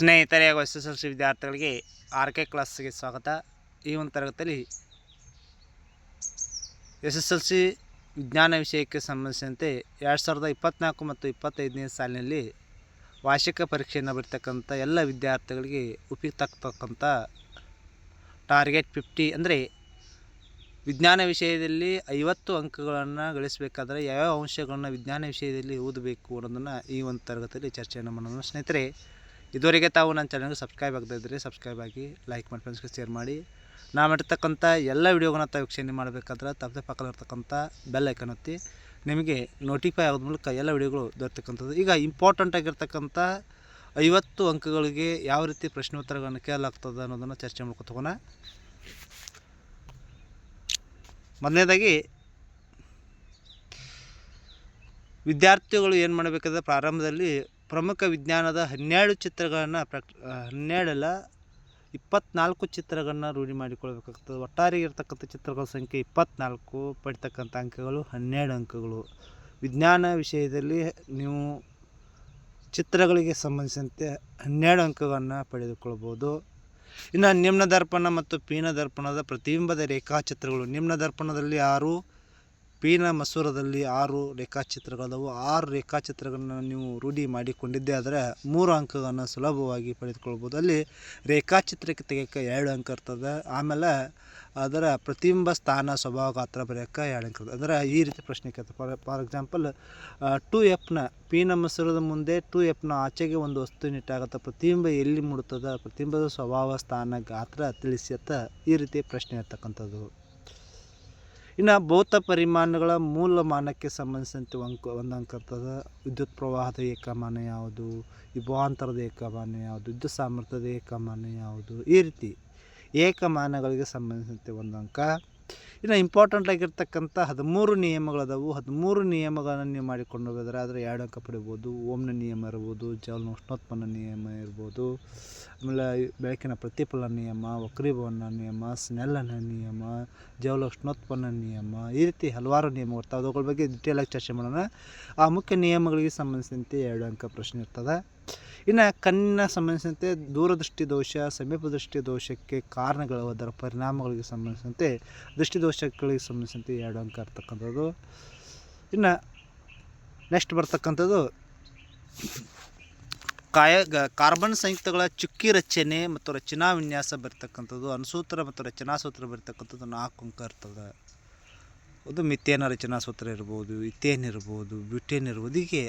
ಸ್ನೇಹಿತರೆ ಹಾಗೂ S S L C ವಿದ್ಯಾರ್ಥಿಗಳಿಗೆ ಆರ್ ಕೆ ಕ್ಲಾಸ್ಗೆ ಸ್ವಾಗತ. ಈ ಒಂದು ತರಗತಿಯಲ್ಲಿ ಎಸ್ ಎಸ್ ಎಲ್ ಸಿ ವಿಜ್ಞಾನ ವಿಷಯಕ್ಕೆ ಸಂಬಂಧಿಸಿದಂತೆ ಎರಡು ಸಾವಿರದ ಇಪ್ಪತ್ತ್ನಾಲ್ಕು ಮತ್ತು ಇಪ್ಪತ್ತೈದನೇ ಸಾಲಿನಲ್ಲಿ ವಾರ್ಷಿಕ ಪರೀಕ್ಷೆಯನ್ನು ಬರ್ತಕ್ಕಂಥ ಎಲ್ಲ ವಿದ್ಯಾರ್ಥಿಗಳಿಗೆ ಉಪಯುಕ್ತಕ್ಕಂಥ ಟಾರ್ಗೆಟ್ ಫಿಫ್ಟಿ ಅಂದರೆ ವಿಜ್ಞಾನ ವಿಷಯದಲ್ಲಿ ಐವತ್ತು ಅಂಕಗಳನ್ನು ಗಳಿಸಬೇಕಾದ್ರೆ ಯಾವ್ಯಾವ ಅಂಶಗಳನ್ನು ವಿಜ್ಞಾನ ವಿಷಯದಲ್ಲಿ ಓದಬೇಕು ಅನ್ನೋದನ್ನು ಈ ಒಂದು ತರಗತಿಯಲ್ಲಿ ಚರ್ಚೆಯನ್ನು ಮಾಡೋಣ. ಸ್ನೇಹಿತರೆ ಇದುವರೆಗೆ ತಾವು ನನ್ನ ಚಾನಲ್ಗೆ ಸಬ್ಸ್ಕ್ರೈಬ್ ಆಗದಿದ್ರೆ ಇದ್ದರೆ ಸಬ್ಸ್ಕ್ರೈಬ್ ಆಗಿ ಲೈಕ್ ಮಾಡಿ ಫ್ರೆಂಡ್ಸ್ಗೆ ಶೇರ್ ಮಾಡಿ. ನಾ ಮಾಡಿರ್ತಕ್ಕಂಥ ಎಲ್ಲ ವೀಡಿಯೋಗಳನ್ನ ತಾವು ವೀಕ್ಷಣೆ ಮಾಡಬೇಕಾದ್ರೆ ತಪ್ಪದೆ ಪಕ್ಕದಲ್ಲಿರ್ತಕ್ಕಂಥ ಬೆಲ್ ಐಕನ್ ಒತ್ತಿ ನಿಮಗೆ ನೋಟಿಫೈ ಆಗೋದ ಮೂಲಕ ಎಲ್ಲ ವಿಡಿಯೋಗಳು ದೊರೆತಕ್ಕಂಥದ್ದು. ಈಗ ಇಂಪಾರ್ಟೆಂಟ್ ಆಗಿರ್ತಕ್ಕಂಥ ಐವತ್ತು ಅಂಕಗಳಿಗೆ ಯಾವ ರೀತಿ ಪ್ರಶ್ನೋತ್ತರಗಳನ್ನು ಕೇಳಲಾಗ್ತದೆ ಅನ್ನೋದನ್ನು ಚರ್ಚೆ ಮಾಡ್ಕೊತ ಹೋಗೋಣ ಮೊದಲನೇದಾಗಿ, ವಿದ್ಯಾರ್ಥಿಗಳು ಏನು ಮಾಡಬೇಕಾದ್ರೆ ಪ್ರಾರಂಭದಲ್ಲಿ ಪ್ರಮುಖ ವಿಜ್ಞಾನದ ಹನ್ನೆರಡು ಚಿತ್ರಗಳನ್ನು ಪ್ರಕ್ ಹನ್ನೆರಡಲ್ಲ ಇಪ್ಪತ್ನಾಲ್ಕು ಚಿತ್ರಗಳನ್ನ ರೂಢಿ ಮಾಡಿಕೊಳ್ಬೇಕಾಗ್ತದೆ. ಒಟ್ಟಾರೆ ಇರತಕ್ಕಂಥ ಚಿತ್ರಗಳ ಸಂಖ್ಯೆ ಇಪ್ಪತ್ನಾಲ್ಕು, ಪಡಿತಕ್ಕಂಥ ಅಂಕಗಳು ಹನ್ನೆರಡು ಅಂಕಗಳು. ವಿಜ್ಞಾನ ವಿಷಯದಲ್ಲಿ ನೀವು ಚಿತ್ರಗಳಿಗೆ ಸಂಬಂಧಿಸಿದಂತೆ ಹನ್ನೆರಡು ಅಂಕಗಳನ್ನು ಪಡೆದುಕೊಳ್ಬೋದು. ಇನ್ನು ನಿಮ್ನ ದರ್ಪಣ ಮತ್ತು ಪೀನ ದರ್ಪಣದ ಪ್ರತಿಬಿಂಬದ ರೇಖಾಚಿತ್ರಗಳು. ನಿಮ್ನ ದರ್ಪಣದಲ್ಲಿ ಆರು ಪೀನ ಮಸೂರದಲ್ಲಿ ಆರು ರೇಖಾಚಿತ್ರಗಳದವು. ಆರು ರೇಖಾಚಿತ್ರಗಳನ್ನು ನೀವು ರೂಢಿ ಮಾಡಿಕೊಂಡಿದ್ದೇ ಆದರೆ ಮೂರು ಅಂಕಗಳನ್ನು ಸುಲಭವಾಗಿ ಪಡೆದುಕೊಳ್ಬೋದು. ಅಲ್ಲಿ ರೇಖಾಚಿತ್ರಕ್ಕೆ ತೆಗಿಯೋಕ್ಕೆ ಎರಡು ಅಂಕ ಇರ್ತದೆ. ಆಮೇಲೆ ಅದರ ಪ್ರತಿಬಿಂಬ ಸ್ಥಾನ ಸ್ವಭಾವ ಗಾತ್ರ ಬರೆಯೋಕ್ಕೆ ಎರಡು ಅಂಕ ಇರ್ತದೆ. ಅಂದರೆ ಈ ರೀತಿ ಪ್ರಶ್ನೆ ಕೇಳ್ತದೆ ಫಾರ್ ಫಾರ್ ಎಕ್ಸಾಂಪಲ್ ಟು ಎಫ್ನ ಪೀನ ಮಸೂರದ ಮುಂದೆ ಟು ಎಫ್ನ ಆಚೆಗೆ ಒಂದು ವಸ್ತು ನಿಟ್ಟಾಗುತ್ತೆ ಪ್ರತಿಬಿಂಬ ಎಲ್ಲಿ ಮೂಡುತ್ತದೆ ಪ್ರತಿಬಿಂಬದ ಸ್ವಭಾವ ಸ್ಥಾನ ಗಾತ್ರ ತಿಳಿಸಿ ಅಂತ ಈ ರೀತಿ ಪ್ರಶ್ನೆ ಇರ್ತಕ್ಕಂಥದ್ದು. ಇನ್ನು ಭೌತ ಪರಿಮಾಣಗಳ ಮೂಲಮಾನಕ್ಕೆ ಸಂಬಂಧಿಸಿದಂತೆ ಒಂದು ಇರ್ತದೆ. ವಿದ್ಯುತ್ ಪ್ರವಾಹದ ಏಕಮಾನ ಯಾವುದು? ವಿಭವಾಂತರದ ಏಕಮಾನ ಯಾವುದು? ವಿದ್ಯುತ್ ಸಾಮರ್ಥ್ಯದ ಏಕಮಾನ ಯಾವುದು? ಈ ರೀತಿ ಏಕಮಾನಗಳಿಗೆ ಸಂಬಂಧಿಸಿದಂತೆ ಒಂದು ಅಂಕ. ಇನ್ನು ಇಂಪಾರ್ಟೆಂಟ್ ಆಗಿರ್ತಕ್ಕಂಥ ಹದಿಮೂರು ನಿಯಮಗಳದಾವು ಹದಿಮೂರು ನಿಯಮಗಳನ್ನು ನೀವು ಮಾಡಿಕೊಂಡು ಹೋಗಿದ್ರೆ ಆದರೆ ಎರಡು ಅಂಕ ಪಡಿಬೋದು, ಓಮ್ನ ನಿಯಮ ಇರ್ಬೋದು ಜಲನ ಉಷ್ಣೋತ್ಪನ್ನ ನಿಯಮ ಇರ್ಬೋದು, ಆಮೇಲೆ ಬೆಳಕಿನ ಪ್ರತಿಫಲನ ನಿಯಮ, ವಕ್ರೀಭವನ ನಿಯಮ ಸ್ನೆಲ್ಲನ ನಿಯಮ, ಜವಲ ಉಷ್ಣೋತ್ಪನ್ನ ನಿಯಮ, ಈ ರೀತಿ ಹಲವಾರು ನಿಯಮ ಇರ್ತವೆ. ಅವುಗಳ ಬಗ್ಗೆ ಡಿಟೇಲಾಗಿ ಚರ್ಚೆ ಮಾಡೋಣ. ಆ ಮುಖ್ಯ ನಿಯಮಗಳಿಗೆ ಸಂಬಂಧಿಸಿದಂತೆ ಎರಡು ಅಂಕ ಪ್ರಶ್ನೆ ಇರ್ತದೆ. ಇನ್ನು ಕಣ್ಣಿನ ಸಂಬಂಧಿಸಿದಂತೆ ದೂರದೃಷ್ಟಿ ದೋಷ ಸಮೀಪ ದೃಷ್ಟಿ ದೋಷಕ್ಕೆ ಕಾರಣಗಳು ಅದರ ಪರಿಣಾಮಗಳಿಗೆ ಸಂಬಂಧಿಸಿದಂತೆ ದೃಷ್ಟಿ ದೋಷಗಳಿಗೆ ಸಂಬಂಧಿಸಿದಂತೆ ಎರಡು ಅಂಕ ಇರ್ತಕ್ಕಂಥದ್ದು. ಇನ್ನು ನೆಕ್ಸ್ಟ್ ಬರ್ತಕ್ಕಂಥದ್ದು ಕಾಯ ಕಾರ್ಬನ್ ಸಂಯುಕ್ತಗಳ ಚುಕ್ಕಿ ರಚನೆ ಮತ್ತು ರಚನಾ ವಿನ್ಯಾಸ ಬರ್ತಕ್ಕಂಥದ್ದು. ಅನುಸೂತ್ರ ಮತ್ತು ರಚನಾ ಸೂತ್ರ ಬರ್ತಕ್ಕಂಥದ್ದು ನಾಲ್ಕು ಅಂಕ ಇರ್ತದೆ. ಅದು ಮಿಥೇನ ರಚನಾ ಸೂತ್ರ ಇರ್ಬೋದು, ಇಥೇನ್ ಇರ್ಬೋದು, ಬ್ಯೂಟೇನ್ ಇರ್ಬೋದು, ಹೀಗೆ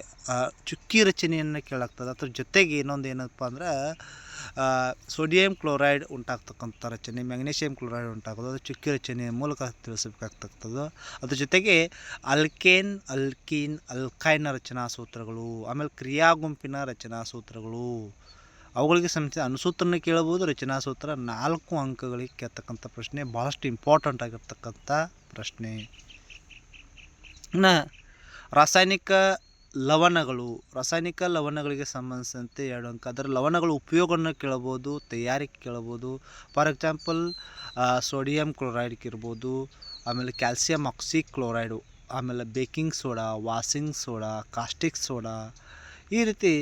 ಚುಕ್ಕಿ ರಚನೆಯನ್ನು ಕೇಳಾಗ್ತದೆ. ಅದ್ರ ಜೊತೆಗೆ ಇನ್ನೊಂದು ಏನಪ್ಪ ಅಂದ್ರೆ ಸೋಡಿಯಂ ಕ್ಲೋರೈಡ್ ಉಂಟಾಗ್ತಕ್ಕಂಥ ರಚನೆ ಮ್ಯಾಗ್ನೀಷಿಯಂ ಕ್ಲೋರೈಡ್ ಉಂಟಾಗೋದು ಅದು ಚುಕ್ಕಿ ರಚನೆಯ ಮೂಲಕ ತಿಳಿಸಬೇಕಾಗ್ತಕ್ಕಂಥದ್ದು ಅದ್ರ ಜೊತೆಗೆ ಅಲ್ಕೇನ್ ಅಲ್ಕೀನ್ ಅಲ್ಕೈನ ರಚನಾ ಸೂತ್ರಗಳು ಆಮೇಲೆ ಕ್ರಿಯಾ ಗುಂಪಿನ ರಚನಾ ಸೂತ್ರಗಳು ಅವುಗಳಿಗೆ ಸಂಬಂಧಿಸಿದ ಅನುಸೂತ್ರನ ಕೇಳಬಹುದು ರಚನಾ ಸೂತ್ರ ನಾಲ್ಕು ಅಂಕಗಳಿಗೆ ಕೇಳ್ತಕ್ಕಂಥ ಪ್ರಶ್ನೆ ಭಾಳಷ್ಟು ಇಂಪಾರ್ಟೆಂಟ್ ಆಗಿರ್ತಕ್ಕಂಥ ಪ್ರಶ್ನೆ. ಇನ್ನು ರಾಸಾಯನಿಕ ಲವಣಗಳು, ರಾಸಾಯನಿಕ ಲವಣಗಳಿಗೆ ಸಂಬಂಧಿಸಿದಂತೆ ಎರಡು ಅಂಕ. ಅದರ ಲವಣಗಳ ಉಪಯೋಗವನ್ನು ಕೇಳ್ಬೋದು ತಯಾರಿಕೆ ಕೇಳ್ಬೋದು ಫಾರ್ ಎಕ್ಸಾಂಪಲ್ ಸೋಡಿಯಂ ಕ್ಲೋರೈಡ್ ಇರ್ಬೋದು, ಆಮೇಲೆ ಕ್ಯಾಲ್ಸಿಯಂ ಆಕ್ಸಿ ಕ್ಲೋರೈಡು ಆಮೇಲೆ baking soda washing soda, caustic soda. ಈ ರೀತಿ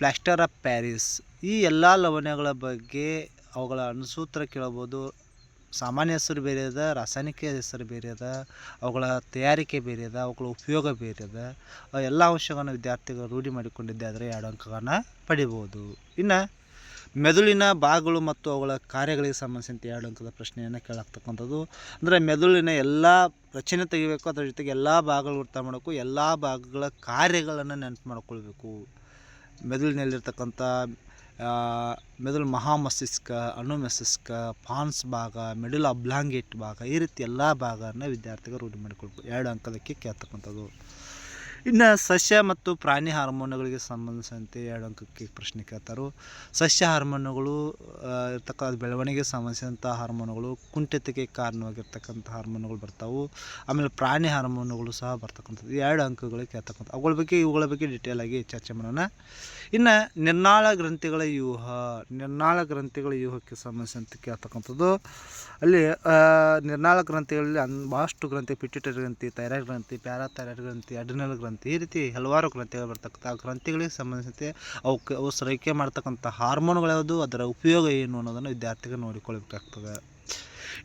ಪ್ಲ್ಯಾಸ್ಟರ್ ಆಫ್ ಪ್ಯಾರಿಸ್ ಈ ಎಲ್ಲ ಲವಣಗಳ ಬಗ್ಗೆ ಅವುಗಳ ಅನುಸೂತ್ರ ಕೇಳಬೋದು ಸಾಮಾನ್ಯ ಹೆಸರು ಬೇರೆ ಅದ, ರಾಸಾಯನಿಕ ಹೆಸರು ಬೇರೆ ಅದ, ಅವುಗಳ ತಯಾರಿಕೆ ಬೇರೆ ಅದ, ಅವುಗಳ ಉಪಯೋಗ ಬೇರೆ ಅದ. ಎಲ್ಲ ಅಂಶಗಳನ್ನು ವಿದ್ಯಾರ್ಥಿಗಳು ರೂಢಿ ಮಾಡಿಕೊಂಡಿದ್ದೆ, ಆದರೆ ಎರಡು ಅಂಕಗಳನ್ನು ಪಡಿಬೋದು. ಇನ್ನು ಮೆದುಳಿನ ಭಾಗಗಳು ಮತ್ತು ಅವುಗಳ ಕಾರ್ಯಗಳಿಗೆ ಸಂಬಂಧಿಸಿದಂತೆ ಎರಡು ಅಂಕದ ಪ್ರಶ್ನೆಯನ್ನು ಕೇಳಾಗ್ತಕ್ಕಂಥದ್ದು. ಅಂದರೆ ಮೆದುಳಿನ ಎಲ್ಲ ರಚನೆ ತೆಗಿಬೇಕು, ಅದರ ಜೊತೆಗೆ ಎಲ್ಲ ಭಾಗಗಳು ಅರ್ಥ ಮಾಡಬೇಕು, ಎಲ್ಲ ಭಾಗಗಳ ಕಾರ್ಯಗಳನ್ನು ನೆನಪು ಮಾಡ್ಕೊಳ್ಬೇಕು. ಮೆದುಳಿನಲ್ಲಿರ್ತಕ್ಕಂಥ ಮೆದುಳು ಮಹಾಮಸ್ತಿಷ್ಕ, ಅಣುಮಸ್ತಿಷ್ಕ ಪಾನ್ಸ್ ಭಾಗ, ಮೆಡಲ್ ಅಬ್ಲಾಂಗೇಟ್ ಭಾಗ ಈ ರೀತಿ ಎಲ್ಲ ಭಾಗನ ವಿದ್ಯಾರ್ಥಿಗಳು ರೂಢಿ ಮಾಡಿಕೊಳ್ಬೇಕು. ಎರಡು ಅಂಕದಕ್ಕೆ ಕೇಳ್ತಕ್ಕಂಥದ್ದು. ಇನ್ನು ಸಸ್ಯ ಮತ್ತು ಪ್ರಾಣಿ ಹಾರ್ಮೋನುಗಳಿಗೆ ಸಂಬಂಧಿಸಿದಂತೆ ಎರಡು ಅಂಕಕ್ಕೆ ಪ್ರಶ್ನೆ ಕೇಳ್ತಾರೆ. ಸಸ್ಯ ಹಾರ್ಮೋನುಗಳು ಇರ್ತಕ್ಕಂಥ ಬೆಳವಣಿಗೆ ಸಂಬಂಧಿಸಿದಂಥ ಹಾರ್ಮೋನುಗಳು, ಕುಂಠಿತಕ್ಕೆ ಕಾರಣವಾಗಿರ್ತಕ್ಕಂಥ ಹಾರ್ಮೋನುಗಳು ಬರ್ತಾವೆ. ಆಮೇಲೆ ಪ್ರಾಣಿ ಹಾರ್ಮೋನುಗಳು ಸಹ ಬರ್ತಕ್ಕಂಥದ್ದು. ಎರಡು ಅಂಕಗಳಿಗೆ ಕೇಳ್ತಕ್ಕಂಥ ಅವುಗಳ ಬಗ್ಗೆ, ಇವುಗಳ ಬಗ್ಗೆ ಡೀಟೇಲ್ ಆಗಿ ಚರ್ಚೆ ಮಾಡೋಣ. ಇನ್ನು ನಿರ್ನಾಳ ಗ್ರಂಥಿಗಳ ವ್ಯೂಹ, ನಿರ್ನಾಳ ಗ್ರಂಥಿಗಳ ವ್ಯೂಹಕ್ಕೆ ಸಂಬಂಧಿಸಿದಂತೆ ಕೇಳ್ತಕ್ಕಂಥದ್ದು. ಅಲ್ಲಿ ನಿರ್ನಾಳ ಗ್ರಂಥಿಗಳಲ್ಲಿ ಅನ್ ಭಾಳಷ್ಟು ಗ್ರಂಥಿ, ಪಿಟ್ಯುಟರಿ ಗ್ರಂಥಿ, ಥೈರಾಯ್ಡ್ ಗ್ರಂಥಿ, ಪ್ಯಾರಾಥೈರಾಯ್ಡ್ ಗ್ರಂಥಿ, ಅಡ್ರಿನಲ್ ಗ್ರಂಥಿ ಗ್ರಂಥಿ ಈ ರೀತಿ ಹಲವಾರು ಗ್ರಂಥಿಗಳು ಬರ್ತಕ್ಕಂಥ, ಆ ಗ್ರಂಥಿಗಳಿಗೆ ಸಂಬಂಧಿಸಿದಂತೆ ಅವಕ್ಕೆ ಅವು ಸ್ರೈಕೆ ಮಾಡ್ತಕ್ಕಂಥ ಹಾರ್ಮೋನ್ಗಳು ಯಾವುದು, ಅದರ ಉಪಯೋಗ ಏನು ಅನ್ನೋದನ್ನು ವಿದ್ಯಾರ್ಥಿಗಳು ನೋಡಿಕೊಳ್ಬೇಕಾಗ್ತದೆ.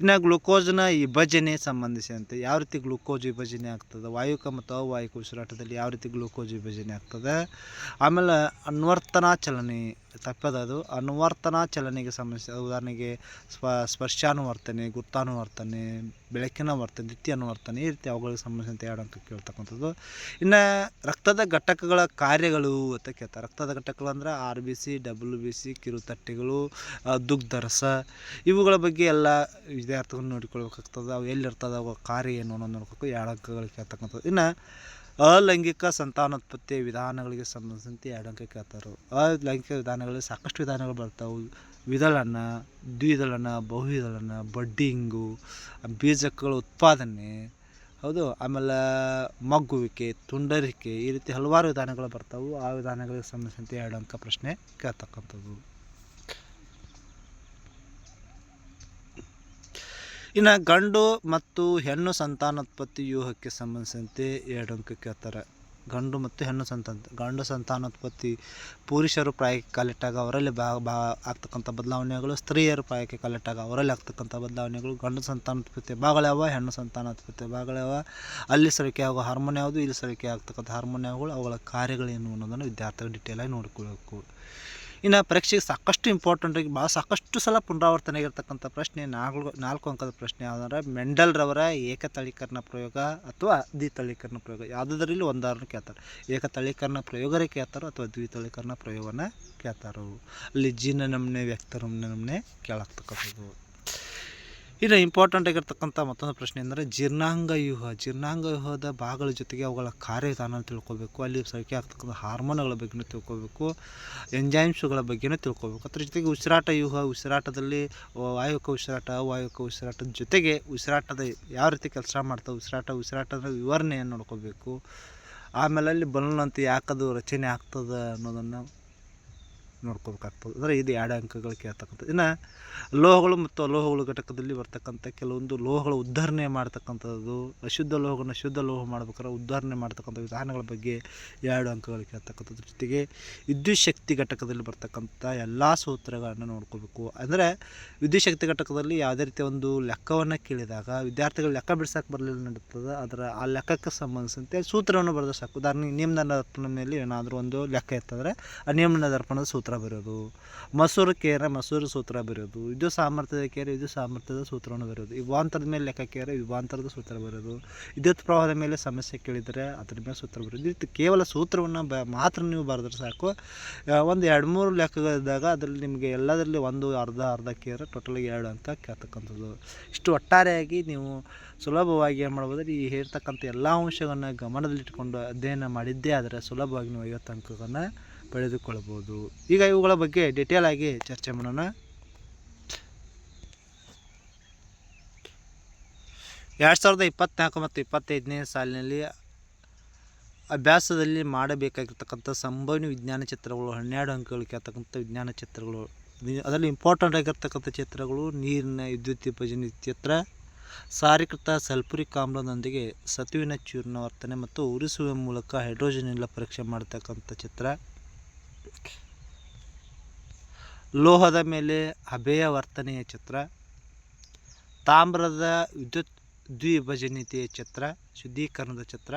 ಇನ್ನು ಗ್ಲುಕೋಸ್ನ ವಿಭಜನೆ ಸಂಬಂಧಿಸಿದಂತೆ ಯಾವ ರೀತಿ ಗ್ಲುಕೋಸ್ ವಿಭಜನೆ ಆಗ್ತದೆ ವಾಯುಕ ಮತ್ತು ಅವಾಯುಕ ಉಸಿರಾಟದಲ್ಲಿ ಯಾವ ರೀತಿ ಗ್ಲುಕೋಸ್ ವಿಭಜನೆ ಆಗ್ತದೆ, ಆಮೇಲೆ ಅನ್ವರ್ತನಾ ಚಲನೆ ತಪ್ಪದ ಅದು ಅನ್ವರ್ತನಾ ಚಲನೆಗೆ ಸಂಬಂಧಿಸಿದ ಉದಾಹರಣೆಗೆ ಸ್ವ ಸ್ಪರ್ಶಾನುವರ್ತನೆ, ಗುರ್ತಾನುವರ್ತನೆ ಬೆಳಕಿನ ವರ್ತನೆ ದ್ವಿತೀಯ ಅನುವರ್ತನೆ ಈ ರೀತಿ ಅವುಗಳಿಗೆ ಸಂಬಂಧಿಸಿದಂತೆ ಎರಡು ಅಂತ ಕೇಳ್ತಕ್ಕಂಥದ್ದು. ಇನ್ನು ರಕ್ತದ ಘಟಕಗಳ ಕಾರ್ಯಗಳು ಅಂತ ಕೇಳ್ತಾರೆ. ರಕ್ತದ ಘಟಕಗಳು ಅಂದರೆ R B C, W B C, ಕಿರುತಟ್ಟೆಗಳು ದುಗ್ಧರಸ ಇವುಗಳ ಬಗ್ಗೆ ಎಲ್ಲ ವಿದ್ಯಾರ್ಥಿಗಳು ನೋಡಿಕೊಳ್ಬೇಕಾಗ್ತದೆ. ಅವು ಎಲ್ಲಿರ್ತದೆ ಅವು ಕಾರ್ಯ ಏನು ಅನ್ನೋದು ನೋಡ್ಬೇಕು ಎರಡು ಅಂಕಗಳು ಕೇಳ್ತಕ್ಕಂಥದ್ದು. ಇನ್ನು ಅಲೈಂಗಿಕ ಸಂತಾನೋತ್ಪತ್ತಿ ವಿಧಾನಗಳಿಗೆ ಸಂಬಂಧಿಸಿದಂತೆ ಎರಡು ಅಂಕ ಕೇಳ್ತಾರೆ. ಅಲೈಂಗಿಕ ವಿಧಾನಗಳಲ್ಲಿ ಸಾಕಷ್ಟು ವಿಧಾನಗಳು ಬರ್ತಾವೆ. ವಿದಳನ ದ್ವಿದಳನ, ಬಹುವಿದಳನ, ಬಡ್ಡಿಂಗು ಬೀಜಗಳ ಉತ್ಪಾದನೆ, ಹೌದು, ಆಮೇಲೆ ಮಗ್ಗುವಿಕೆ, ತುಂಡರಿಕೆ ಈ ರೀತಿ ಹಲವಾರು ವಿಧಾನಗಳು ಬರ್ತಾವೆ. ಆ ವಿಧಾನಗಳಿಗೆ ಸಂಬಂಧಿಸಿದಂತೆ ಎರಡು ಅಂಕ ಪ್ರಶ್ನೆ ಕೇಳ್ತಕ್ಕಂಥದ್ದು. ಇನ್ನು ಗಂಡು ಮತ್ತು ಹೆಣ್ಣು ಸಂತಾನೋತ್ಪತ್ತಿ ವ್ಯೂಹಕ್ಕೆ ಸಂಬಂಧಿಸಿದಂತೆ ಎರಡು ಅಂಕ ಕೇಳ್ತಾರೆ. ಗಂಡು ಮತ್ತು ಹೆಣ್ಣು ಸಂತಾನ ಗಂಡು ಸಂತಾನೋತ್ಪತ್ತಿ ಪುರುಷರು ಪ್ರಾಯಕ್ಕೆ ಕಾಲಿಟ್ಟಾಗ ಅವರಲ್ಲಿ ಬಾ ಬಾ ಆಗ್ತಕ್ಕಂಥ ಬದಲಾವಣೆಗಳು, ಸ್ತ್ರೀಯರು ಪ್ರಾಯಕ್ಕೆ ಕಾಲಿಟ್ಟಾಗ ಅವರಲ್ಲಿ ಆಗ್ತಕ್ಕಂಥ ಬದಲಾವಣೆಗಳು, ಗಂಡು ಸಂತಾನೋತ್ಪತ್ತಿ ಭಾಗಳ್ಯಾವ ಹೆಣ್ಣು ಸಂತಾನೋತ್ಪತ್ತಿ ಭಾಗಳ್ಯಾವ ಅಲ್ಲಿ ಸರಿಕೆ ಆಗೋ ಹಾರ್ಮೋನ್ ಯಾವುದು, ಇಲ್ಲಿ ಸರಿಕೆ ಆಗ್ತಕ್ಕಂಥ ಹಾರ್ಮೋನ್ ಅವುಗಳ ಕಾರ್ಯಗಳೇನು ಅನ್ನೋದನ್ನು ವಿದ್ಯಾರ್ಥಿಗಳು ಡಿಟೇಲಾಗಿ ನೋಡ್ಕೊಳ್ಬೇಕು. ಇನ್ನು ಪರೀಕ್ಷೆಗೆ ಸಾಕಷ್ಟು ಇಂಪಾರ್ಟೆಂಟಾಗಿ ಭಾಳ ಸಾಕಷ್ಟು ಸಲ ಪುನರಾವರ್ತನೆ ಆಗಿರ್ತಕ್ಕಂಥ ಪ್ರಶ್ನೆ ನಾಲ್ಕು ನಾಲ್ಕು ಅಂಕದ ಪ್ರಶ್ನೆ ಯಾವುದಂದ್ರೆ ಮೆಂಡಲ್ರವರ ಏಕತಳೀಕರಣ ಪ್ರಯೋಗ ಅಥವಾ ದ್ವಿತಳೀಕರಣ ಪ್ರಯೋಗ. ಯಾವುದರಲ್ಲಿ ಒಂದಾರನ್ನು ಕೇಳ್ತಾರೆ. ಏಕತಳೀಕರಣ ಪ್ರಯೋಗರೇ ಕೇಳ್ತಾರೋ ಅಥವಾ ದ್ವಿತಳೀಕರಣ ಪ್ರಯೋಗನ ಕೇಳ್ತಾರೋ? ಅಲ್ಲಿ ಜೀನ ನಮೂನೆ ವ್ಯಕ್ತ ನಮೂನೆ ನಮೂನೆ ಕೇಳಾಗ್ತಕ್ಕಂಥದ್ದು. ಇನ್ನು ಇಂಪಾರ್ಟೆಂಟ್ ಆಗಿರ್ತಕ್ಕಂಥ ಮತ್ತೊಂದು ಪ್ರಶ್ನೆ ಅಂದರೆ ಜೀರ್ಣಾಂಗ ವ್ಯೂಹ ಜೀರ್ಣಾಂಗ ವ್ಯೂಹದ ಭಾಗಗಳ ಜೊತೆಗೆ ಅವುಗಳ ಕಾರ್ಯವಿಧಾನ ತಿಳ್ಕೊಬೇಕು. ಅಲ್ಲಿ ಸರಿಕೆ ಆಗ್ತಕ್ಕಂಥ ಹಾರ್ಮೋನ್ಗಳ ಬಗ್ಗೆನೂ ತಿಳ್ಕೊಬೇಕು. ಎಂಜೈಮ್ಸ್ಗಳ ಬಗ್ಗೆನೂ ತಿಳ್ಕೊಬೇಕು. ಅದ್ರ ಜೊತೆಗೆ ಉಸಿರಾಟ ವ್ಯೂಹ ಉಸಿರಾಟದಲ್ಲಿ ವಾಯುಕ ಉಸಿರಾಟ ವಾಯುಕ ಉಸಿರಾಟದ ಜೊತೆಗೆ ಉಸಿರಾಟದ ಯಾವ ರೀತಿ ಕೆಲಸ ಮಾಡ್ತಾವೆ, ಉಸಿರಾಟ, ಉಸಿರಾಟದ ವಿವರಣೆಯನ್ನು ನೋಡ್ಕೋಬೇಕು. ಆಮೇಲೆ ಅಲ್ಲಿ ಬಲೂನ್ ಅಂತ ಯಾಕದು ರಚನೆ ಆಗ್ತದೆ ಅನ್ನೋದನ್ನು ನೋಡ್ಕೋಬೇಕಾಗ್ತದೆ ಅಂದರೆ ಇದು ಎರಡು ಅಂಕಗಳು ಕೇಳ್ತಕ್ಕಂಥದ್ದು. ಇನ್ನು ಲೋಹಗಳು ಮತ್ತು ಅಲೋಹಗಳು ಘಟಕದಲ್ಲಿ ಬರ್ತಕ್ಕಂಥ ಕೆಲವೊಂದು ಲೋಹಗಳ ಉದ್ಧಾರಣೆ ಮಾಡ್ತಕ್ಕಂಥದ್ದು, ಅಶುದ್ಧ ಲೋಹಗಳನ್ನ ಶುದ್ಧ ಲೋಹ ಮಾಡ್ಬೇಕಾದ್ರೆ ಉದ್ಧಾರಣೆ ಮಾಡ್ತಕ್ಕಂಥ ವಿಧಾನಗಳ ಬಗ್ಗೆ ಎರಡು ಅಂಕಗಳು ಕೇಳ್ತಕ್ಕಂಥದ್ರ ಜೊತೆಗೆ ವಿದ್ಯುತ್ ಶಕ್ತಿ ಘಟಕದಲ್ಲಿ ಬರ್ತಕ್ಕಂಥ ಎಲ್ಲ ಸೂತ್ರಗಳನ್ನು ನೋಡ್ಕೋಬೇಕು. ಅಂದರೆ ವಿದ್ಯುತ್ ಶಕ್ತಿ ಘಟಕದಲ್ಲಿ ಯಾವುದೇ ರೀತಿಯ ಒಂದು ಲೆಕ್ಕವನ್ನು ಕೇಳಿದಾಗ, ವಿದ್ಯಾರ್ಥಿಗಳು ಲೆಕ್ಕ ಬಿಡ್ಸಕ್ಕೆ ಬರಲಿಲ್ಲ ನಡೀತದೆ. ಅದರ ಆ ಲೆಕ್ಕಕ್ಕೆ ಸಂಬಂಧಿಸಿದಂತೆ ಸೂತ್ರವನ್ನು ಬರೆದ ಸಾಕು. ಉದಾಹರಣೆಗೆ ನಿಯಮದ ಮೇಲೆ ಏನಾದರೂ ಒಂದು ಲೆಕ್ಕ ಇರ್ತಂದರೆ, ಆ ನಿಯಮದ ದರ್ಪಣದ ಸೂತ್ರ ಬರೆಯೋದು ಮಸೂರು ಕೇರ, ಮಸೂರು ಸೂತ್ರ ಬರೋದು. ಇದು ಸಾಮರ್ಥ್ಯದ ಕೇರ, ಇದು ಸಾಮರ್ಥ್ಯದ ಸೂತ್ರವನ್ನು ಬರೆಯೋದು ವಿಭಾಂತರದ ಮೇಲೆ ಲೆಕ್ಕ ಕೇರ ವಿಭಾಂತರದ ಸೂತ್ರ ಬರೋದು. ವಿದ್ಯುತ್ ಪ್ರವಾಹದ ಮೇಲೆ ಸಮಸ್ಯೆ ಕೇಳಿದರೆ ಅದ್ರ ಮೇಲೆ ಸೂತ್ರ ಬರೋದು. ಇದು ಕೇವಲ ಸೂತ್ರವನ್ನು ಬ ಮಾತ್ರ ನೀವು ಬರೆದ್ರೆ ಸಾಕು. ಒಂದು ಎರಡು ಮೂರು ಲೆಕ್ಕದಾಗ ಅದರಲ್ಲಿ ನಿಮಗೆ ಎಲ್ಲದರಲ್ಲಿ ಒಂದು ಅರ್ಧ ಅರ್ಧ ಕೇರ ಟೋಟಲಾಗಿ ಎರಡು ಅಂತ ಕೇಳ್ತಕ್ಕಂಥದ್ದು. ಇಷ್ಟು ಒಟ್ಟಾರೆಯಾಗಿ ನೀವು ಸುಲಭವಾಗಿ ಏನು ಮಾಡ್ಬೋದ್ರೆ ಈ ಹೇಳ್ತಕ್ಕಂಥ ಎಲ್ಲ ಅಂಶಗಳನ್ನು ಗಮನದಲ್ಲಿಟ್ಕೊಂಡು ಅಧ್ಯಯನ ಮಾಡಿದ್ದೇ ಆದರೆ ಸುಲಭವಾಗಿ ನೀವು ಐವತ್ತು ಅಂಕಗಳನ್ನು ಪಡೆದುಕೊಳ್ಳಬಹುದು ಈಗ ಇವುಗಳ ಬಗ್ಗೆ ಡಿಟೇಲ್ ಆಗಿ ಚರ್ಚೆ ಮಾಡೋಣ. ಎರಡು ಸಾವಿರದ ಇಪ್ಪತ್ನಾಲ್ಕು ಮತ್ತು ಇಪ್ಪತ್ತೈದನೇ ಸಾಲಿನಲ್ಲಿ ಅಭ್ಯಾಸದಲ್ಲಿ ಮಾಡಬೇಕಾಗಿರ್ತಕ್ಕಂಥ ಸಂಭವನೀಯ ವಿಜ್ಞಾನ ಚಿತ್ರಗಳು ಹನ್ನೆರಡು ಅಂಕಗಳು ಕೇಳ್ತಕ್ಕಂಥ ವಿಜ್ಞಾನ ಚಿತ್ರಗಳು ಅದರಲ್ಲಿ ಇಂಪಾರ್ಟೆಂಟ್ ಆಗಿರ್ತಕ್ಕಂಥ ಚಿತ್ರಗಳು ನೀರಿನ ವಿದ್ಯುತ್ ವಿಭಜನೆ ಚಿತ್ರ ಸಾರೀಕೃತ ಸಲ್ಪುರಿಕ್ ಆಮ್ಲದೊಂದಿಗೆ ಸತುವಿನ ಚೂರ್ಣ ವರ್ತನೆ ಮತ್ತು ಉರಿಸುವ ಮೂಲಕ ಹೈಡ್ರೋಜನ್ ಎಲ್ಲ ಪರೀಕ್ಷೆ ಮಾಡ್ತಕ್ಕಂಥ ಚಿತ್ರ ಲೋಹದ ಮೇಲೆ ಹಬೆಯ ವರ್ತನೆಯ ಚಿತ್ರ, ತಾಮ್ರದ ವಿದ್ಯುತ್ ದ್ವಿಭಜನೀಯತೆಯ ಚಿತ್ರ, ಶುದ್ಧೀಕರಣದ ಚಿತ್ರ,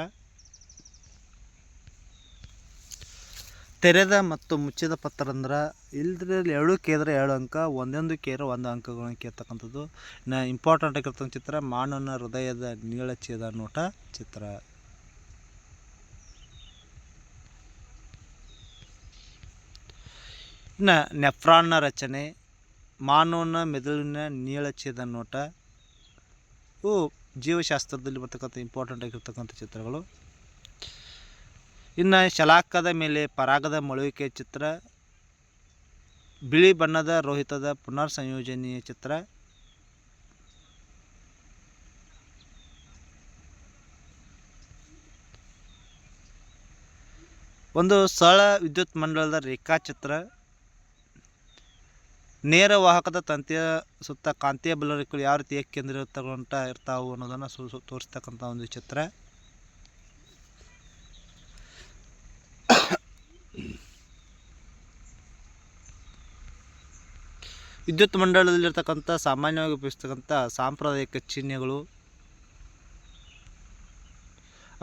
ತೆರೆದ ಮತ್ತು ಮುಚ್ಚಿದ ಪತ್ರ ಅಂದ್ರೆ ಇಲ್ದ್ರಲ್ಲಿ ಎರಡು ಕೇಂದ್ರ ಎರಡು ಅಂಕ, ಒಂದೊಂದು ಕೇರ ಒಂದು ಅಂಕಗಳನ್ನು ಕೇಳ್ತಕ್ಕಂಥದ್ದು. ಇನ್ನು ಇಂಪಾರ್ಟೆಂಟ್ ಆಗಿರ್ತಕ್ಕಂಥ ಚಿತ್ರ, ಮಾನವನ ಹೃದಯದ ನೀಳ ಚೇದ ನೋಟ ಚಿತ್ರ. ಇನ್ನು ನೆಫ್ರಾನ್ನ ರಚನೆ ಮಾನವನ ಮೆದುಳಿನ ನೀಳಚ್ಛೇದ ನೋಟ, ಇವು ಜೀವಶಾಸ್ತ್ರದಲ್ಲಿ ಬರ್ತಕ್ಕಂಥ ಇಂಪಾರ್ಟೆಂಟ್ ಆಗಿರ್ತಕ್ಕಂಥ ಚಿತ್ರಗಳು. ಇನ್ನು ಶಲಾಕದ ಮೇಲೆ ಪರಾಗದ ಮಳುವಿಕೆ ಚಿತ್ರ, ಬಿಳಿ ಬಣ್ಣದ ರೋಹಿತದ ಪುನರ್ ಸಂಯೋಜನೆಯ ಚಿತ್ರ, ಒಂದು ಸರಳ ವಿದ್ಯುತ್ ಮಂಡಲದ ರೇಖಾಚಿತ್ರ ನೇರ ವಾಹಕದ ತಂತಿಯ ಸುತ್ತ ಕಾಂತೀಯ ಬಲರೇಖೆಗಳು ಯಾವ ರೀತಿ ಏಕೆಂದಿರತಕ್ಕಂಥ ಇರ್ತಾವು ಅನ್ನೋದನ್ನು ಸು ತೋರಿಸ್ತಕ್ಕಂಥ ಒಂದು ಚಿತ್ರ ವಿದ್ಯುತ್ ಮಂಡಳದಲ್ಲಿರ್ತಕ್ಕಂಥ ಸಾಮಾನ್ಯವಾಗಿ ಉಪಯೋಗಿಸ್ತಕ್ಕಂಥ ಸಾಂಪ್ರದಾಯಿಕ ಚಿಹ್ನೆಗಳು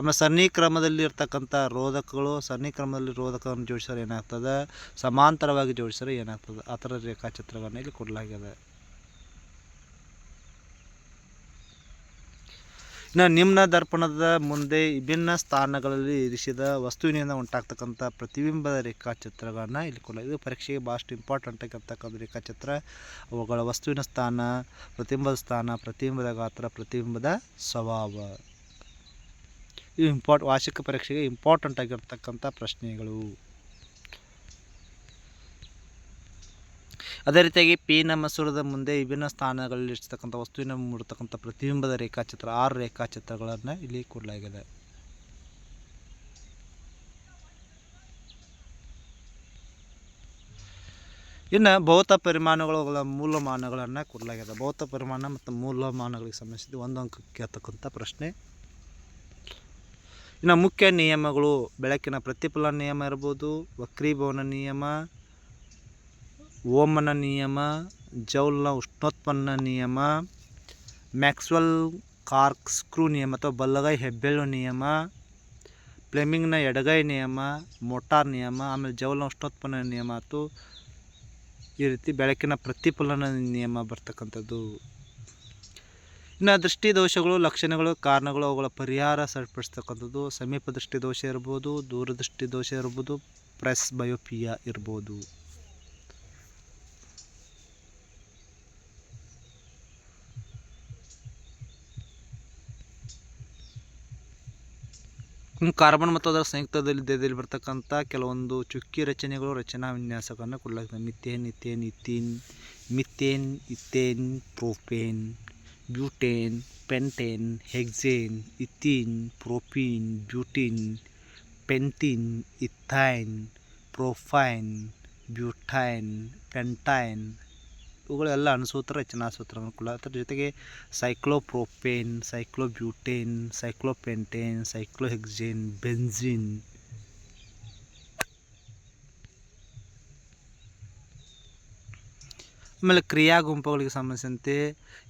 ಆಮೇಲೆ ಸರಣಿ ಕ್ರಮದಲ್ಲಿ ಇರ್ತಕ್ಕಂಥ ರೋಧಕಗಳು ಸರಣಿ ಕ್ರಮದಲ್ಲಿ ರೋಧಕವನ್ನು ಜೋಡಿಸಿದ್ರೆ ಏನಾಗ್ತದೆ? ಸಮಾಂತರವಾಗಿ ಜೋಡಿಸಿದ್ರೆ ಏನಾಗ್ತದೆ? ಆ ಥರ ರೇಖಾಚಿತ್ರವನ್ನು ಇಲ್ಲಿ ಕೊಡಲಾಗಿದೆ. ಇನ್ನು ನಿಮ್ನ ದರ್ಪಣದ ಮುಂದೆ ವಿಭಿನ್ನ ಸ್ಥಾನಗಳಲ್ಲಿ ಇರಿಸಿದ ವಸ್ತುವಿನಿಂದ ಉಂಟಾಗ್ತಕ್ಕಂಥ ಪ್ರತಿಬಿಂಬದ ರೇಖಾಚಿತ್ರಗಳನ್ನು ಇಲ್ಲಿ ಕೊಡಲಾಗಿದೆ. ಇದು ಪರೀಕ್ಷೆಗೆ ಭಾಳಷ್ಟು ಇಂಪಾರ್ಟೆಂಟ್ ಆಗಿರ್ತಕ್ಕಂಥ ರೇಖಾಚಿತ್ರ. ಅವುಗಳ ವಸ್ತುವಿನ ಸ್ಥಾನ, ಪ್ರತಿಬಿಂಬದ ಸ್ಥಾನ, ಪ್ರತಿಬಿಂಬದ ಗಾತ್ರ, ಪ್ರತಿಬಿಂಬದ ಸ್ವಭಾವ. ಇವು ಇಂಪಾರ್ಟ್, ವಾರ್ಷಿಕ ಪರೀಕ್ಷೆಗೆ ಇಂಪಾರ್ಟೆಂಟ್ ಆಗಿರ್ತಕ್ಕಂಥ ಪ್ರಶ್ನೆಗಳು. ಅದೇ ರೀತಿಯಾಗಿ ಪೀನ ಮಸೂರದ ಮುಂದೆ ವಿಭಿನ್ನ ಸ್ಥಾನಗಳಲ್ಲಿ ಇರ್ತಕ್ಕಂಥ ವಸ್ತುವಿನ ಮೂಡತಕ್ಕಂಥ ಪ್ರತಿಬಿಂಬದ ರೇಖಾಚಿತ್ರ, ಆರು ರೇಖಾಚಿತ್ರಗಳನ್ನು ಇಲ್ಲಿ ಕೊಡಲಾಗಿದೆ. ಇನ್ನು ಭೌತ ಪರಿಮಾಣಗಳ ಮೂಲಮಾನಗಳನ್ನು ಕೊಡಲಾಗಿದೆ. ಭೌತ ಪರಿಮಾಣ ಮತ್ತು ಮೂಲಮಾನಗಳಿಗೆ ಸಂಬಂಧಿಸಿದ ಒಂದು ಅಂಕಕ್ಕೆ ಇರ್ತಕ್ಕಂಥ ಪ್ರಶ್ನೆ. ಇನ್ನು ಮುಖ್ಯ ನಿಯಮಗಳು, ಬೆಳಕಿನ ಪ್ರತಿಫಲನ ನಿಯಮ ಇರ್ಬೋದು, ವಕ್ರೀಭವನ ನಿಯಮ, ಓಮನ ನಿಯಮ, ಜೌಲ್ನ ಉಷ್ಣೋತ್ಪನ್ನ ನಿಯಮ, ಮ್ಯಾಕ್ಸ್ವೆಲ್ ಕಾರ್ಕ್ ಸ್ಕ್ರೂ ನಿಯಮ ಅಥವಾ ಬಲ್ಲಗೈ ಹೆಬ್ಬೆಳು ನಿಯಮ ಪ್ಲೆಮಿಂಗ್ನ ಎಡಗೈ ನಿಯಮ, ಮೋಟಾರ್ ನಿಯಮ, ಆಮೇಲೆ ಜೌಲ್ನ ಉಷ್ಣೋತ್ಪನ್ನ ನಿಯಮ. ಅಥವಾ ಈ ರೀತಿ ಬೆಳಕಿನ ಪ್ರತಿಫಲನ ನಿಯಮ ಬರ್ತಕ್ಕಂಥದ್ದು. ಇನ್ನು ದೃಷ್ಟಿ ದೋಷಗಳು ಲಕ್ಷಣಗಳು, ಕಾರಣಗಳು, ಅವುಗಳ ಪರಿಹಾರ ಸರಿಪಡಿಸ್ತಕ್ಕಂಥದ್ದು. ಸಮೀಪ ದೃಷ್ಟಿ ದೋಷ ಇರ್ಬೋದು ದೂರದೃಷ್ಟಿ ದೋಷ ಇರ್ಬೋದು ಪ್ರೆಸ್ ಬಯೋಪಿಯಾ ಇರ್ಬೋದು ಕಾರ್ಬನ್ ಮತ್ತು ಅದರ ಸಂಯುಕ್ತದಲ್ಲಿ ದೇಹದಲ್ಲಿ ಬರ್ತಕ್ಕಂಥ ಕೆಲವೊಂದು ಚುಕ್ಕಿ ರಚನೆಗಳು, ರಚನಾ ವಿನ್ಯಾಸಗಳನ್ನು ಕೊಡಲಾಗ್ತದೆ. Methane, ethane, ethene, methane, ethane, propane. Butane pentane hexane ethene propene butene pentene ethyne propyne butyne pentyne ಇವುಗಳೆಲ್ಲ ಅಣುಸೂತ್ರ ರಚನಾ ಸೂತ್ರಗಳನ್ನು ಕೂಡ ಅದರ ಜೊತೆಗೆ ಸೈಕ್ಲೋಪ್ರೋಪೇನ್, ಸೈಕ್ಲೋಬ್ಯೂಟೇನ್, ಸೈಕ್ಲೋಪೆಂಟೇನ್, ಸೈಕ್ಲೋಹೆಕ್ಸೇನ್ ಬೆನ್ಸಿನ್ ಆಮೇಲೆ ಕ್ರಿಯಾ ಗುಂಪುಗಳಿಗೆ ಸಂಬಂಧಿಸಿದಂತೆ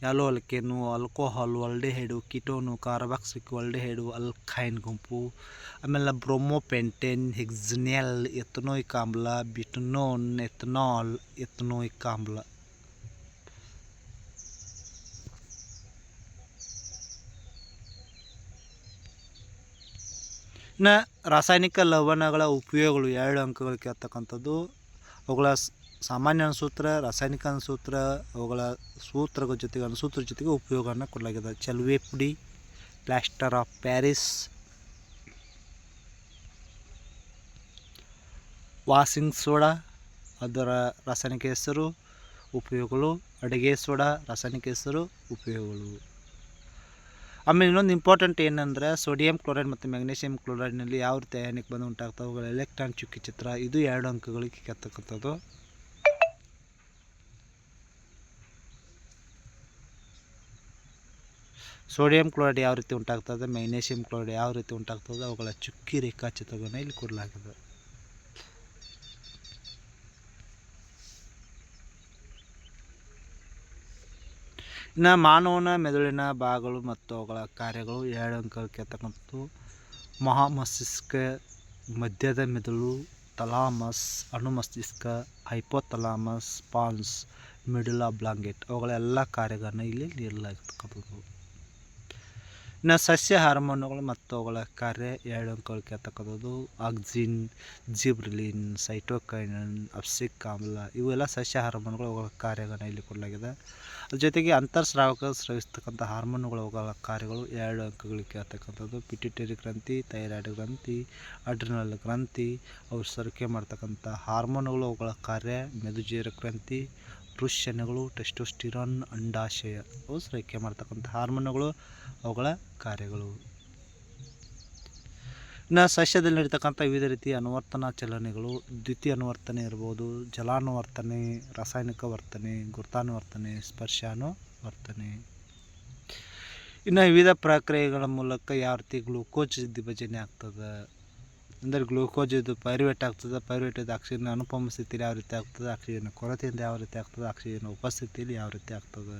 ಯಾಲೋ ಅಲ್ಕೇನು, ಆಲ್ಕೋಹಾಲ್ ಆಲ್ಡಿಹೈಡು ಕಿಟೋನು, ಕಾರ್ಬಾಕ್ಸಿಕ್ ಆಲ್ಡಿಹೈಡು ಅಲ್ಕೈನ್ ಗುಂಪು, ಆಮೇಲೆ ಬ್ರೊಮೋಪೆಂಟೇನ್ ಹೆಕ್ಸಿನಿಯಲ್ ಎಥನೋಯಿಕ್ ಆಮ್ಲ ಬಿಟನೋನ್ ಎಥನಾಲ್, ಎಥನೋಯಿಕ್ ಆಮ್ಲ. ರಾಸಾಯನಿಕ ಲವಣಗಳ ಉಪಯೋಗಗಳು ಎರಡು ಅಂಕಗಳು ಕೇಳ್ತಕ್ಕಂಥದ್ದು ಅವುಗಳ ಸಾಮಾನ್ಯ ಅನುಸೂತ್ರ ರಾಸಾಯನಿಕ ಅಣುಸೂತ್ರ ಅವುಗಳ ಸೂತ್ರಗಳ ಜೊತೆಗೆ ಅನುಸೂತ್ರ ಜೊತೆಗೆ ಉಪಯೋಗವನ್ನು ಕೊಡಲಾಗಿದೆ ಚಲುವೆ ಪುಡಿ, plaster of Paris, washing soda, ಅದರ ರಾಸಾಯನಿಕ ಹೆಸರು, ಉಪಯೋಗಗಳು, ಅಡುಗೆ ಸೋಡಾ, ರಾಸಾಯನಿಕ ಹೆಸರು, ಉಪಯೋಗಗಳು. ಆಮೇಲೆ ಇನ್ನೊಂದು ಇಂಪಾರ್ಟೆಂಟ್ ಏನಂದರೆ ಸೋಡಿಯಂ ಕ್ಲೋರೈಡ್ ಮತ್ತು ಮ್ಯಾಗ್ನೀಷಿಯಂ ಕ್ಲೋರೈಡ್ನಲ್ಲಿ ಯಾವ ರೀತಿ ಅಯಾನಿಕ್ ಬಂದು ಉಂಟಾಗ್ತವೆ ಅವುಗಳ ಎಲೆಕ್ಟ್ರಾನ್ ಚುಕ್ಕಿ ಚಿತ್ರ. ಇದು ಎರಡು ಅಂಕಗಳಿಗೆ ಕೆತ್ತಕ್ಕಂಥದ್ದು ಸೋಡಿಯಂ ಕ್ಲೋರೈಡ್ ಯಾವ ರೀತಿ ಉಂಟಾಗ್ತದೆ ಮೆಗ್ನೇಷಿಯಂ ಕ್ಲೋರೈಡ್ ಯಾವ ರೀತಿ ಉಂಟಾಗ್ತದೆ, ಅವುಗಳ ಚುಕ್ಕಿ ರೇಖಾಚಿತ್ರಗಳನ್ನು ಇಲ್ಲಿ ಕೊಡಲಾಗಿದೆ. ಇನ್ನು ಮಾನವನ ಮೆದುಳಿನ ಭಾಗಗಳು ಮತ್ತು ಅವುಗಳ ಕಾರ್ಯಗಳು ಎರಡು ಅಂಕ ತಕ್ಕಂಥದ್ದು. ಮಹಾಮಸ್ತಿಷ್ಕ ಮಧ್ಯದ ಮೆದುಳು ತಲಾಮಸ್ ಅಣುಮಸ್ತಿಷ್ಕ ಹೈಪೋತಲಾಮಸ್ ಪಾನ್ಸ್, ಮಿಡುಲಾ ಬ್ಲಾಂಗೆಟ್ ಅವುಗಳ ಎಲ್ಲ ಕಾರ್ಯಗಳನ್ನು ಇಲ್ಲಿ ನೀಡಲಾಗಿರ್ತಕ್ಕಂಥದ್ದು. ಇನ್ನು ಸಸ್ಯ ಹಾರ್ಮೋನುಗಳು ಮತ್ತು ಅವುಗಳ ಕಾರ್ಯ ಎರಡು ಅಂಕಗಳು ಕೇಳ್ತಕ್ಕಂಥದ್ದು ಆಕ್ಸಿನ್, ಜಿಬ್ರಿಲಿನ್, ಸೈಟೋಕೈನನ್ ಅಪ್ಸಿಕ್ ಆಮ್ಲ ಇವೆಲ್ಲ ಸಸ್ಯ ಹಾರ್ಮೋನುಗಳು ಅವುಗಳ ಕಾರ್ಯಗಳನ್ನು ಇಲ್ಲಿ ಕೊಡಲಾಗಿದೆ. ಅದ್ರ ಜೊತೆಗೆ ಅಂತರ್ಸ್ರಾವಕ ಸ್ರವಿಸ್ತಕ್ಕಂಥ ಹಾರ್ಮೋನುಗಳು ಅವುಗಳ ಕಾರ್ಯಗಳು ಎರಡು ಅಂಕಗಳಿಗೆ ಕೇಳ್ತಕ್ಕಂಥದ್ದು. ಪಿಟಿಟರಿ ಗ್ರಂಥಿ, ಥೈರಾಯ್ಡ್ ಗ್ರಂಥಿ, ಅಡ್ರಿನಲ್ ಗ್ರಂಥಿ, ಅವು ಸರಕೆ ಮಾಡ್ತಕ್ಕಂಥ ಹಾರ್ಮೋನುಗಳು ಅವುಗಳ ಕಾರ್ಯ, ಮೆದುಜೀರ ಗ್ರಂಥಿ ವೃಷಣಗಳು ಟೆಸ್ಟೋಸ್ಟಿರಾನ್, ಅಂಡಾಶಯ. ಸರಕೆ ಮಾಡ್ತಕ್ಕಂಥ ಹಾರ್ಮೋನುಗಳು, ಅವುಗಳ ಕಾರ್ಯಗಳು. ಇನ್ನು ಸಸ್ಯದಲ್ಲಿ ನಡೀತಕ್ಕಂಥ ವಿವಿಧ ರೀತಿಯ ಅನುವರ್ತನಾ ಚಲನೆಗಳು, ದ್ವಿತೀಯ ಅನುವರ್ತನೆ ಇರ್ಬೋದು, ಜಲಾನುವರ್ತನೆ, ರಾಸಾಯನಿಕ ವರ್ತನೆ, ಗುರುತಾನುವರ್ತನೆ, ಸ್ಪರ್ಶಾನುವರ್ತನೆ. ಇನ್ನು ವಿವಿಧ ಪ್ರಕ್ರಿಯೆಗಳ ಮೂಲಕ ಯಾವ ರೀತಿ ಗ್ಲೂಕೋಸ್ ವಿಭಜನೆ ಆಗ್ತದೆ? ಅಂದರೆ ಗ್ಲೂಕೋಸ್ ಇದು ಪೈರುವೇಟ್ ಆಗ್ತದೆ ಪೈರುವೇಟ್ ಇದು ಆಕ್ಸಿಜನ್ ಅನುಪಮ ಸ್ಥಿತಿಯಲ್ಲಿ ಯಾವ ರೀತಿ ಆಗ್ತದೆ, ಆಕ್ಸಿಜನ್ ಕೊರತೆಯಿಂದ ಯಾವ ರೀತಿ ಆಗ್ತದೆ, ಆಕ್ಸಿಜನ್ ಉಪಸ್ಥಿತಿಯಲ್ಲಿ ಯಾವ ರೀತಿ ಆಗ್ತದೆ.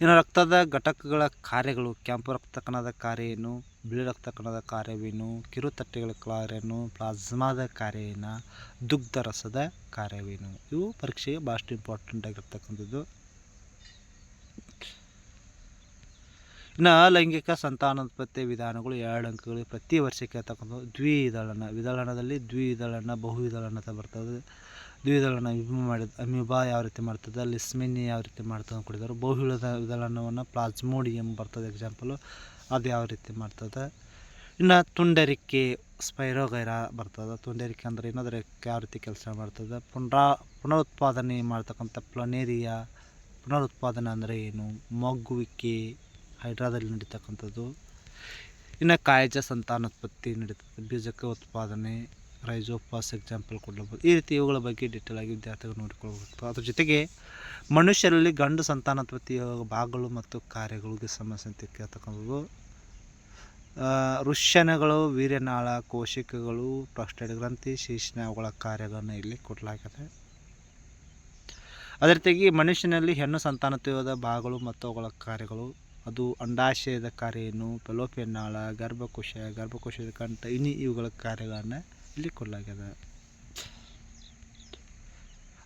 ಇನ್ನು ರಕ್ತದ ಘಟಕಗಳ ಕಾರ್ಯಗಳು, ಕೆಂಪು ರಕ್ತ ಕಣದ ಕಾರ್ಯ ಏನು ಬಿಳಿ ರಕ್ತ ಕಣದ ಕಾರ್ಯವೇನು ಕಿರುತಟ್ಟೆಗಳ ಕಾರ್ಯನು ಪ್ಲಾಸ್ಮಾದ ಕಾರ್ಯ ಏನು ದುಗ್ಧ ರಸದ ಕಾರ್ಯವೇನು, ಇವು ಪರೀಕ್ಷೆಗೆ ಭಾಳಷ್ಟು ಇಂಪಾರ್ಟೆಂಟ್ ಆಗಿರ್ತಕ್ಕಂಥದ್ದು. ಇನ್ನು ಲೈಂಗಿಕ ಸಂತಾನೋತ್ಪತ್ತಿ ವಿಧಾನಗಳು ಎರಡು ಅಂಕಗಳು. ಪ್ರತಿ ವರ್ಷಕ್ಕೆ ಇರ್ತಕ್ಕಂಥ ದ್ವಿದಳನ, ವಿದಳನದಲ್ಲಿ ದ್ವಿದಳನ ಬಹುವಿದಳನ ಅಂತ ಬರ್ತದೆ. ದ್ವಿದಳನ ವಿಭ ಮಾಡಿದ, ಅಮಿಬಾ ಯಾವ ರೀತಿ ಮಾಡ್ತದೆ, ಲಿಸ್ಮಿನಿ ಯಾವ ರೀತಿ ಮಾಡ್ತದೆ ಕೊಟ್ಟಿದ್ದಾರೆ. ಬಹುವಿಳದ ವಿದಳನವನ್ನು ಪ್ಲಾಸ್ಮೋಡಿಯಂ ಬರ್ತದೆ ಎಕ್ಸಾಂಪಲು ಅದು ಯಾವ ರೀತಿ ಮಾಡ್ತದೆ. ಇನ್ನು ತುಂಡರಿಕೆ, ಸ್ಪೈರೋಗೈರ ಬರ್ತದೆ. ತುಂಡರಿಕೆ ಅಂದರೆ ಏನಾದರೆ ಯಾವ ರೀತಿ ಕೆಲಸ ಮಾಡ್ತದೆ? ಪುನರಾ, ಪುನರುತ್ಪಾದನೆ ಮಾಡ್ತಕ್ಕಂಥ ಪ್ಲನೇರಿಯಾ. ಪುನರುತ್ಪಾದನೆ ಅಂದರೆ ಏನು? ಮಗ್ಗುವಿಕೆ ಹೈಡ್ರಾದಲ್ಲಿ ನಡೀತಕ್ಕಂಥದ್ದು. ಇನ್ನು ಕಾಯಜ ಸಂತಾನೋತ್ಪತ್ತಿ ನಡೀತದೆ. ಬೀಜಕ ಉತ್ಪಾದನೆ ರೈಜೋಪಾಸ್ ಎಕ್ಸಾಂಪಲ್ ಕೊಡಬಹುದು ಈ ರೀತಿ ಇವುಗಳ ಬಗ್ಗೆ ಡೀಟೇಲ್ ಆಗಿ ವಿದ್ಯಾರ್ಥಿಗಳು ನೋಡಿಕೊಳ್ಬೇಕು ಅದ್ರ ಜೊತೆಗೆ ಮನುಷ್ಯರಲ್ಲಿ ಗಂಡು ಸಂತಾನೋತ್ಪತ್ತಿಯ ಭಾಗಗಳು ಮತ್ತು ಕಾರ್ಯಗಳಿಗೆ ಸಂಬಂಧಿಸಿದಂತೆ ಕೇಳ್ತಕ್ಕಂಥದ್ದು. ಆ, ವೃಷಣಗಳು ವೀರ್ಯನಾಳ ಕೋಶಿಕಗಳು ಪ್ರಾಸ್ಟೇಟ್ ಗ್ರಂಥಿ ಶೀರ್ಷಣ ಅವುಗಳ ಕಾರ್ಯಗಳನ್ನು ಇಲ್ಲಿ ಕೊಡಲಾಗಿದೆ. ಅದೇ ರೀತಿಯಾಗಿ ಮನುಷ್ಯನಲ್ಲಿ ಹೆಣ್ಣು ಸಂತಾನೋತ್ಪತ್ತಿಯ ಭಾಗಗಳು ಮತ್ತು ಅವುಗಳ ಕಾರ್ಯಗಳು ಅದು ಅಂಡಾಶಯದ ಕಾರ್ಯ ಏನು ಫೆಲೋಪಿಯನ್ ನಾಳ, ಗರ್ಭಕೋಶ, ಗರ್ಭಕೋಶದ ಕಂಠ ಇನಿ ಇವುಗಳ ಕಾರ್ಯಗಳನ್ನು ಇಲ್ಲಿ ಕೊಡಲಾಗಿದೆ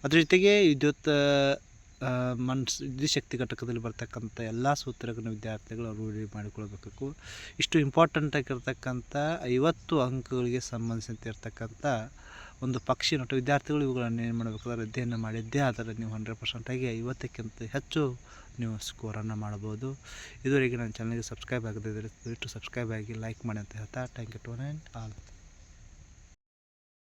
ಅದ್ರ ಜೊತೆಗೆ ವಿದ್ಯುತ್ ಮನ್ ಮನ್ಸ್, ವಿದ್ಯುತ್ ಶಕ್ತಿ ಘಟಕದಲ್ಲಿ ಬರ್ತಕ್ಕಂಥ ಎಲ್ಲ ಸೂತ್ರಗಳನ್ನು ವಿದ್ಯಾರ್ಥಿಗಳು ರೂಢಿ ಮಾಡಿಕೊಳ್ಬೇಕು. ಇಷ್ಟು ಇಂಪಾರ್ಟೆಂಟ್ ಆಗಿರ್ತಕ್ಕಂಥ ಐವತ್ತು ಅಂಕಗಳಿಗೆ ಸಂಬಂಧಿಸಿದಂತೆ ಇರ್ತಕ್ಕಂಥ ಒಂದು ಪಕ್ಷಿ ನೋಟ ವಿದ್ಯಾರ್ಥಿಗಳು ಇವುಗಳನ್ನು ಏನು ಮಾಡಬೇಕಾದ್ರೆ ಅಧ್ಯಯನ ಮಾಡಿದ್ದೇ ಆದರೆ ನೀವು ಹಂಡ್ರೆಡ್ ಪರ್ಸೆಂಟಾಗಿ ಐವತ್ತಕ್ಕಿಂತ ಹೆಚ್ಚು ನೀವು ಸ್ಕೋರನ್ನು ಮಾಡ್ಬೋದು ಇದುವರೆಗೆ ನನ್ನ ಚಾನಲ್ಗೆ ಸಬ್ಸ್ಕ್ರೈಬ್ ಆಗದಿದ್ದರೆ ದಯವಿಟ್ಟು ಸಬ್ಸ್ಕ್ರೈಬ್ ಆಗಿ ಲೈಕ್ ಮಾಡಿ ಅಂತ ಹೇಳ್ತಾ ಥ್ಯಾಂಕ್ ಯು ಟು ಆಲ್